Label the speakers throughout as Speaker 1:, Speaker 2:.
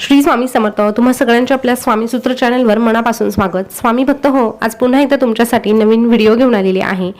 Speaker 1: श्री स्वामी समर्थ तुम्हा सगळ्यांच्या आपल्या स्वामी सूत्र चॅनलवर मनापासून स्वागत. स्वामी भक्त हो आज पुन्हा एकदा तुमच्यासाठी नवीन व्हिडिओ घेऊन आलेली आहे.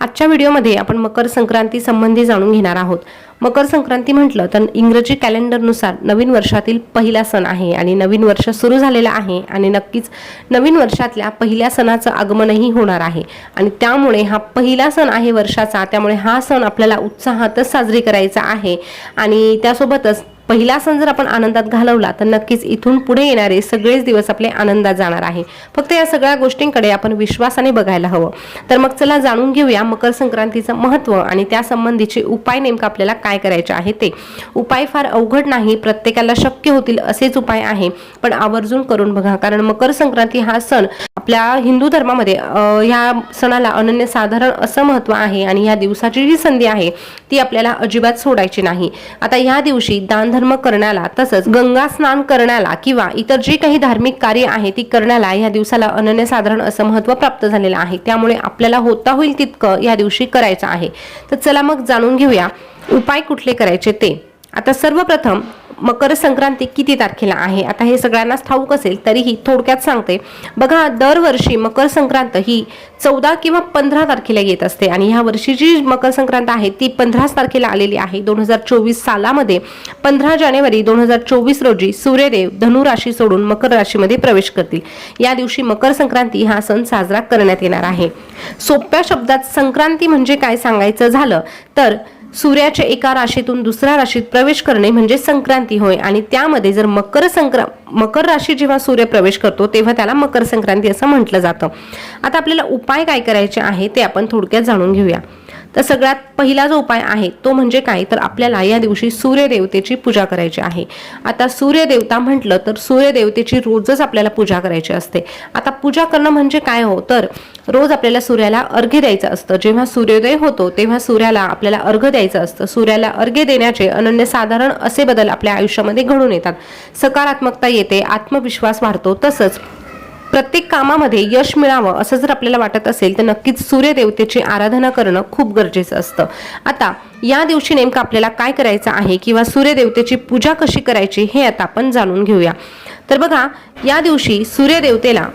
Speaker 1: आजच्या व्हिडिओमध्ये आपण मकर संक्रांती संबंधी जाणून घेणार आहोत. मकर संक्रांती म्हटलं तर इंग्रजी कॅलेंडरनुसार नवीन वर्षातील पहिला सण आहे आणि नवीन वर्ष सुरू झालेलं आहे आणि नक्कीच नवीन वर्षातल्या पहिल्या सणाचं आगमनही होणार आहे. आणि त्यामुळे हा पहिला सण आहे वर्षाचा त्यामुळे हा सण आपल्याला उत्साहातच साजरी करायचा आहे. आणि त्यासोबतच पहिला सण जर आपण आनंदात घालवला तर नक्कीच इथून पुढे येणारे सगळेच दिवस आपले आनंदात जाणार आहे. फक्त या सगळ्या गोष्टींकडे आपण विश्वासाने बघायला हवं. तर मग चला जाणून घेऊया मकर संक्रांतीचं महत्त्व आणि त्या संबंधीचे उपाय नेमकं आपल्याला काय करायचे आहे ते. उपाय फार अवघड नाही प्रत्येकाला शक्य होतील असेच उपाय आहे. पण आवर्जून करून बघा कारण मकर संक्रांती हा सण आपल्या हिंदू धर्मामध्ये ह्या सणाला अनन्यसाधारण असं महत्त्व आहे आणि ह्या दिवसाची जी संधी आहे ती आपल्याला अजिबात सोडायची नाही. आता ह्या दिवशी दानधर्म करण्याला तसंच गंगा स्नान करण्याला किंवा इतर जे काही धार्मिक कार्य आहे ती करण्याला या दिवसाला अनन्यसाधारण असं महत्त्व प्राप्त झालेलं आहे. त्यामुळे आपल्याला होता होईल तितकं या दिवशी करायचं आहे. तर चला मग जाणून घेऊया उपाय कुठले करायचे ते. आता सर्वप्रथम मकर संक्रांती किती तारखेला आहे? आता हे सगळ्यांनाच ठाऊक असेल तरीही थोडक्यात सांगते. बघा दरवर्षी मकर संक्रांत ही चौदा किंवा पंधरा तारखेला येत असते आणि ह्या वर्षीची मकर संक्रांत आहे ती पंधराच तारखेला आलेली आहे. दोन हजार चोवीस सालामध्ये पंधरा जानेवारी दोन हजार चोवीस रोजी सूर्यदेव धनु राशी सोडून मकर राशीमध्ये प्रवेश करतील. या दिवशी मकर संक्रांती हा सण साजरा करण्यात येणार आहे. सोप्या शब्दात संक्रांती म्हणजे काय सांगायचं झालं तर सूर्याच्या एका राशीतून दुसऱ्या राशीत प्रवेश करणे म्हणजे संक्रांती होय. आणि त्यामध्ये जर मकर संक्रा मकर राशी जेव्हा सूर्य प्रवेश करतो तेव्हा त्याला मकर संक्रांती असं म्हटलं जातं. आता आपल्याला उपाय काय करायचे आहे ते आपण थोडक्यात जाणून घेऊया. तर सगळ्यात पहिला जो उपाय आहे तो म्हणजे काय? तर आपल्याला या दिवशी सूर्यदेवतेची पूजा करायची आहे. आता सूर्यदेवता म्हटलं तर सूर्यदेवतेची रोजच आपल्याला पूजा करायची असते. आता पूजा करणं म्हणजे काय हो? तर रोज आपल्याला सूर्याला अर्घ्य द्यायचं असतं. जेव्हा सूर्योदय होतो तेव्हा सूर्याला आपल्याला अर्घ्य द्यायचं असतं. सूर्याला अर्घ्य देण्याचे अनन्यसाधारण असे बदल आपल्या आयुष्यामध्ये घडून येतात. सकारात्मकता येते आत्मविश्वास वाढतो. तसंच प्रत्येक कामामध्ये यश मिळावं असं जर आपल्याला वाटत असेल तर नक्कीच सूर्यदेवतेची आराधना करणं खूप गरजेचं असतं. आता या दिवशी नेमकं आपल्याला काय करायचं आहे किंवा सूर्यदेवतेची पूजा कशी करायची हे आता आपण जाणून घेऊया. तर बघा या दिवशी सूर्यदेवतेला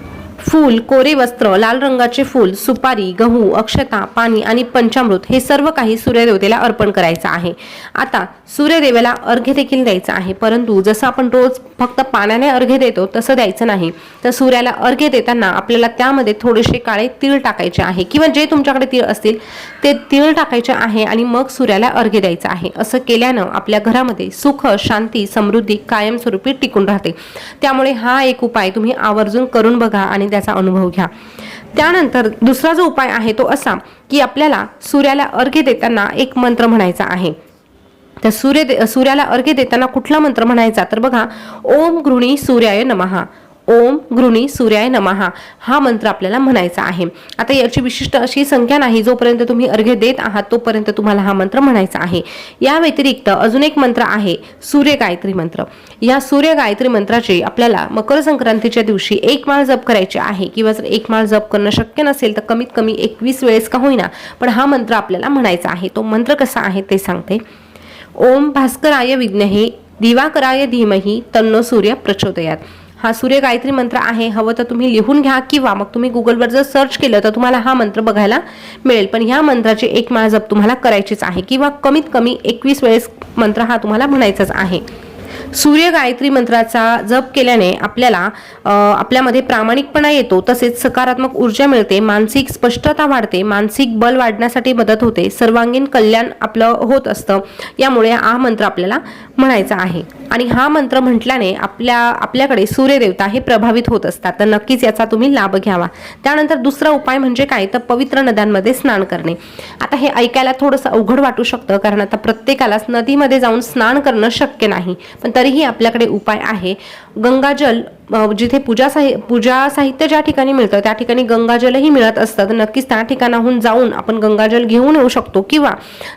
Speaker 1: फूल कोरे वस्त्र लाल रंगाचे फूल सुपारी गहू अक्षता पाणी आणि पंचामृत हे सर्व काही सूर्यदेवतेला अर्पण करायचं आहे. आता सूर्यदेवाला अर्घ्य देखील द्यायचं आहे. परंतु जसं आपण रोज फक्त पाण्याने अर्घ्य देतो तसं द्यायचं नाही. तर सूर्याला अर्घ्य देताना आपल्याला त्यामध्ये थोडेसे काळे तीळ टाकायचे आहे. किंवा जे तुमच्याकडे तीळ असतील ते तीळ टाकायचे आहे आणि मग सूर्याला अर्घ्य द्यायचं आहे. असं केल्यानं आपल्या घरामध्ये सुख शांती समृद्धी कायमस्वरूपी टिकून राहते. त्यामुळे हा एक उपाय तुम्ही आवर्जून करून बघा आणि त्याचा अनुभव घ्या. त्यानंतर दुसरा जो उपाय आहे तो असा की आपल्याला सूर्याला अर्घ्य देताना एक मंत्र म्हणायचा आहे. तर सूर्य सूर्याला अर्घ्य देताना कुठला मंत्र म्हणायचा? तर बघा ओम गृणी सूर्याय नमहा ओम गृणी सूर्याय नमहा. हा मंत्र आपल्याला म्हणायचा आहे. आता याची विशिष्ट अशी संख्या नाही जोपर्यंत तुम्ही अर्घ्य देत आहात तोपर्यंत तुम्हाला हा मंत्र म्हणायचा आहे. या व्यतिरिक्त अजून एक मंत्र आहे सूर्य गायत्री मंत्र. या सूर्य गायत्री मंत्राची आपल्याला मकर संक्रांतीच्या दिवशी एक माळ जप करायची आहे. किंवा जर एक माळ जप करणं शक्य नसेल तर कमीत कमी एकवीस वेळेस का होईना पण हा मंत्र आपल्याला म्हणायचा आहे. तो मंत्र कसा आहे ते सांगते. ओम भास्कराय विद्महे दिवाकराय धीमही तन्नो सूर्य प्रचोदयात. हा सूर्य गायत्री मंत्र आहे. हवं तर तुम्ही लिहून घ्या किंवा मग तुम्ही गुगलवर जर सर्च केलं तर तुम्हाला हा मंत्र बघायला मिळेल. पण ह्या मंत्राची एक माळ जप तुम्हाला करायचीच आहे. किंवा कमीत कमी एकवीस वेळेस मंत्र हा तुम्हाला म्हणायचाच आहे. सूर्य गायत्री मंत्राचा जप केल्याने आपल्याला आपल्यामध्ये प्रामाणिकपणा येतो तसेच सकारात्मक ऊर्जा मिळते मानसिक स्पष्टता वाढते मानसिक बल वाढण्यासाठी मदत होते सर्वांगीण कल्याण आपलं होत असतं यामुळे हा मंत्र आपल्याला म्हणायचा आहे. आणि हा मंत्र म्हटल्याने आपल्या आपल्याकडे सूर्यदेवता हे प्रभावित होत असतात. तर नक्कीच याचा तुम्ही लाभ घ्यावा. त्यानंतर दुसरा उपाय म्हणजे काय? तर पवित्र नद्यांमध्ये स्नान करणे. आता हे ऐकायला थोडंसं अवघड वाटू शकतं कारण आता प्रत्येकालाच नदीमध्ये जाऊन स्नान करणं शक्य नाही. पण तरीही आपल्याकडे उपाय आहे गंगाजल जिथे पूजा साहि पूजा साहित्य ज्या ठिकाणी मिळतं त्या ठिकाणी गंगाजलही मिळत असतं तर नक्कीच त्या ठिकाणाहून जाऊन आपण गंगाजल घेऊन येऊ शकतो. किंवा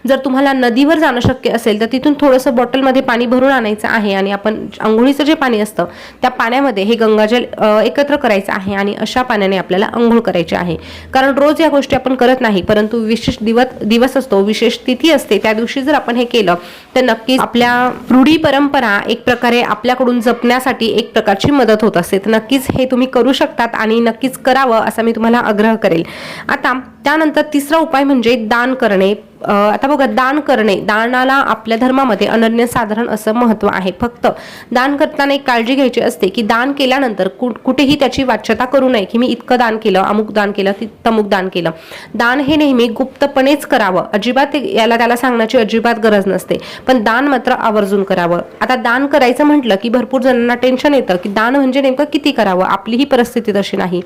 Speaker 1: जर तुम्हाला नदीवर जाणं शक्य असेल तर तिथून थोडंसं बॉटलमध्ये पाणी भरून आणायचं आहे आणि आपण आंघोळीचं जे पाणी असतं त्या पाण्यामध्ये हे गंगाजल एकत्र करायचं आहे आणि अशा पाण्याने आपल्याला आंघोळ करायची आहे. कारण रोज या गोष्टी आपण करत नाही परंतु विशेष दिवस दिवस असतो विशेष तिथी असते त्या दिवशी जर आपण हे केलं तर नक्कीच आपल्या रूढी परंपरा एक प्रकारे आपल्याकडून जपण्यासाठी एक प्रकारची मदत होत असते तर नक्कीच हे तुम्ही करू शकतात आणि नक्कीच करावं असा मी तुम्हाला आग्रह करेल. आता त्यानंतर तिसरा उपाय म्हणजे दान करणे. आता बघा दान करणे दानाला आपल्या धर्मामध्ये अनन्यसाधारण असं महत्त्व आहे. फक्त दान करताना एक काळजी घ्यायची असते की दान केल्यानंतर कु- कुठेही त्याची वाच्यता करू नये की मी इतकं दान केलं अमुक दान केलं तमुक दान केलं. दान हे नेहमी गुप्तपणेच करावं. अजिबात याला त्याला सांगण्याची अजिबात गरज नसते. पण दान मात्र आवर्जून करावं. आता दान करायचं म्हटलं की भरपूर जणांना टेन्शन येतं की दान म्हणजे नेमकं किती करावं? आपलीही परिस्थिती तशी नाही.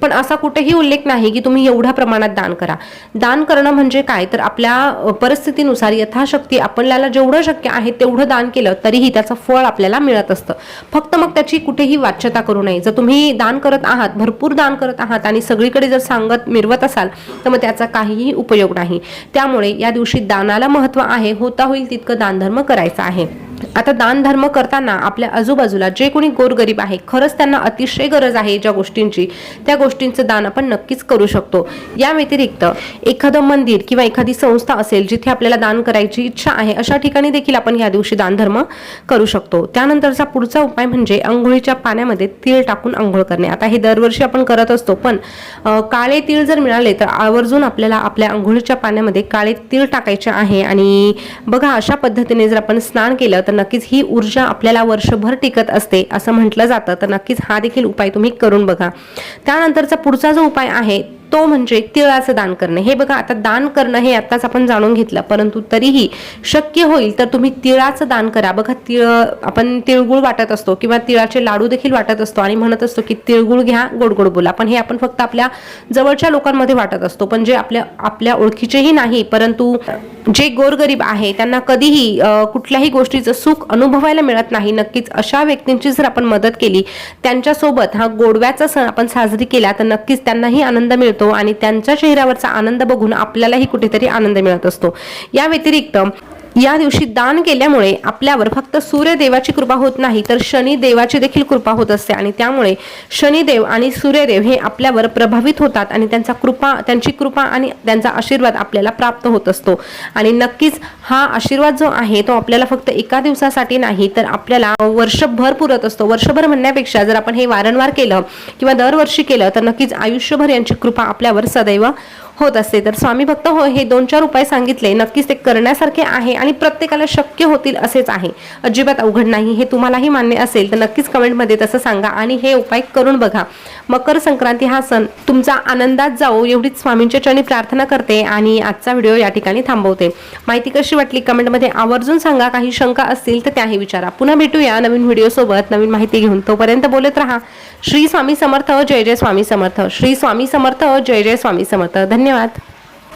Speaker 1: पण असा कुठेही उल्लेख नाही की तुम्ही एवढ्या प्रमाणात दान करा. दान करणं म्हणजे काय? तर आपल्या त्या परिस्थितीनुसार यथाशक्ती आपल्याला जेवढं शक्य आहे तेवढं दान केलं तरीही त्याचं फळ आपल्याला मिळत असतं. फक्त मग त्याची कुठेही वाच्यता करू नये. जर तुम्ही दान करत आहात भरपूर दान करत आहात आणि सगळीकडे जर सांगत मिरवत असाल तर मग त्याचा काहीही उपयोग नाही. त्यामुळे या दिवशी दानाला महत्त्व आहे होता होईल तितकं दानधर्म करायचं आहे. आता दानधर्म करताना आपल्या आजूबाजूला जे कोणी गोरगरीब आहे खरंच त्यांना अतिशय गरज आहे ज्या गोष्टींची. त्या गोष्टींचं दान आपण नक्कीच करू शकतो. या व्यतिरिक्त एखादं मंदिर किंवा एखादी संस्था असेल जिथे आपल्याला दान करायची इच्छा आहे अशा ठिकाणी देखील आपण या दिवशी दानधर्म करू शकतो. त्यानंतरचा पुढचा उपाय म्हणजे आंघोळीच्या पाण्यामध्ये तीळ टाकून आंघोळ करणे. आता हे दरवर्षी आपण करत असतो पण काळे तीळ जर मिळाले तर आवर्जून आपल्याला आपल्या आंघोळीच्या पाण्यामध्ये काळे तीळ टाकायचे आहे. आणि बघा अशा पद्धतीने जर आपण स्नान केलं तर नक्कीच ही ऊर्जा आपल्याला वर्षभर टिकत असते असं म्हटलं जातं. तर नक्कीच हा देखील उपाय तुम्ही करून बघा. त्यानंतरचा पुढचा जो उपाय आहे तो म्हणजे तिळाचं दान करणं. हे बघा आता दान करणं हे आत्ताच आपण जाणून घेतलं परंतु तरीही शक्य होईल तर तुम्ही तिळाचं दान करा. बघा तिळ आपण तिळगुळ वाटत असतो किंवा तिळाचे लाडू देखील वाटत असतो आणि म्हणत असतो की तिळगुळ घ्या गोड गोड बोला. पण हे आपण फक्त आपल्या जवळच्या लोकांमध्ये वाटत असतो पण जे आपल्या आपल्या ओळखीचेही नाही परंतु जे गोरगरीब आहे त्यांना कधीही कुठल्याही गोष्टीचं सुख अनुभवायला मिळत नाही. नक्कीच अशा व्यक्तींची जर आपण मदत केली त्यांच्यासोबत हा गोडव्याचा सण आपण साजरी केला तर नक्कीच त्यांनाही आनंद मिळतो. आणि त्यांच्या चेहऱ्यावरचा आनंद बघून आपल्यालाही कुठेतरी आनंद मिळत असतो. या व्यतिरिक्त या दिवशी दान केल्यामुळे आपल्यावर फक्त सूर्यदेवाची कृपा होत नाही तर शनी देवाची देखील कृपा होत असते. आणि त्यामुळे शनिदेव आणि सूर्यदेव हे आपल्यावर प्रभावित होतात आणि त्यांचा कृपा त्यांची कृपा आणि त्यांचा आशीर्वाद आपल्याला प्राप्त होत असतो. आणि नक्कीच हा आशीर्वाद जो आहे तो आपल्याला फक्त एका दिवसासाठी नाही तर आपल्याला वर्षभर पुरत असतो. वर्षभर म्हणण्यापेक्षा जर आपण हे वारंवार केलं किंवा दरवर्षी केलं तर नक्कीच आयुष्यभर यांची कृपा आपल्यावर सदैव होत असते. तर स्वामी भक्त हो हे दोन चार उपाय सांगितले. नक्कीच ते करण्यासारखे आहे आणि प्रत्येकाला शक्य होतील असेच आहे. अजिबात अवघड नाही हे तुम्हालाही मान्य असेल. तर नक्कीच कमेंटमध्ये तसं सांगा आणि हे उपाय करून बघा. मकर संक्रांती हा सण तुमचा आनंदात जाऊ एवढीच स्वामींच्या चरणी प्रार्थना करते आणि आजचा व्हिडिओ या ठिकाणी थांबवते. माहिती कशी वाटली कमेंटमध्ये आवर्जून सांगा. काही शंका असतील तर त्याही विचारा. पुन्हा भेटूया नवीन व्हिडिओ सोबत. नवीन माहिती घेऊन तोपर्यंत बोलत राहा. श्री स्वामी समर्थ जय जय स्वामी समर्थ. श्री स्वामी समर्थ जय जय स्वामी समर्थ. धन्यवाद.